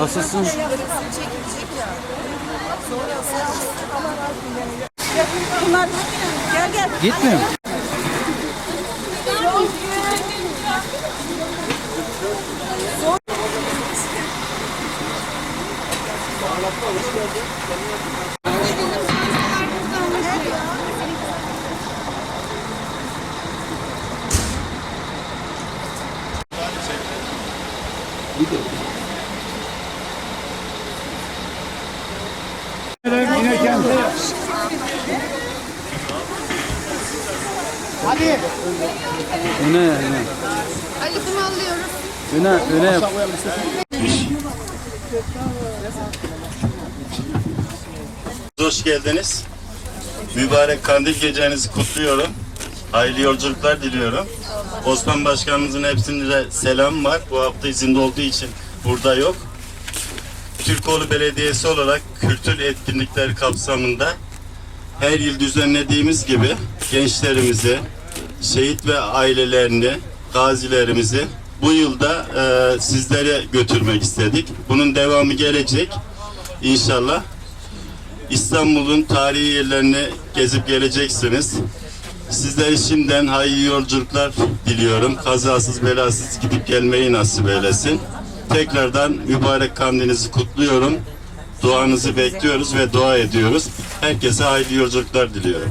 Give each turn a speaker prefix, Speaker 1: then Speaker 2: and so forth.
Speaker 1: Nasılsın?
Speaker 2: Bunlar gel gel.
Speaker 1: Gitmiyor mu? Öne, öne.
Speaker 3: Alisimi alıyoruz.
Speaker 1: Öne, öne yap.
Speaker 4: Hoş geldiniz. Mübarek kandil gecenizi kutluyorum. Hayırlı yolculuklar diliyorum. Osman Başkanımızın hepsine selam var. Bu hafta izinde olduğu için burada yok. Türkoğlu Belediyesi olarak kültür etkinlikleri kapsamında her yıl düzenlediğimiz gibi gençlerimizi, şehit ve ailelerini, gazilerimizi bu yılda e, sizlere götürmek istedik. Bunun devamı gelecek inşallah. İstanbul'un tarihi yerlerini gezip geleceksiniz. Sizlere şimdiden hayırlı yolculuklar diliyorum. Kazasız belasız gidip gelmeyi nasip eylesin. Tekrardan mübarek kandilinizi kutluyorum. Duanızı bekliyoruz ve dua ediyoruz. Herkese hayırlı yolculuklar diliyorum.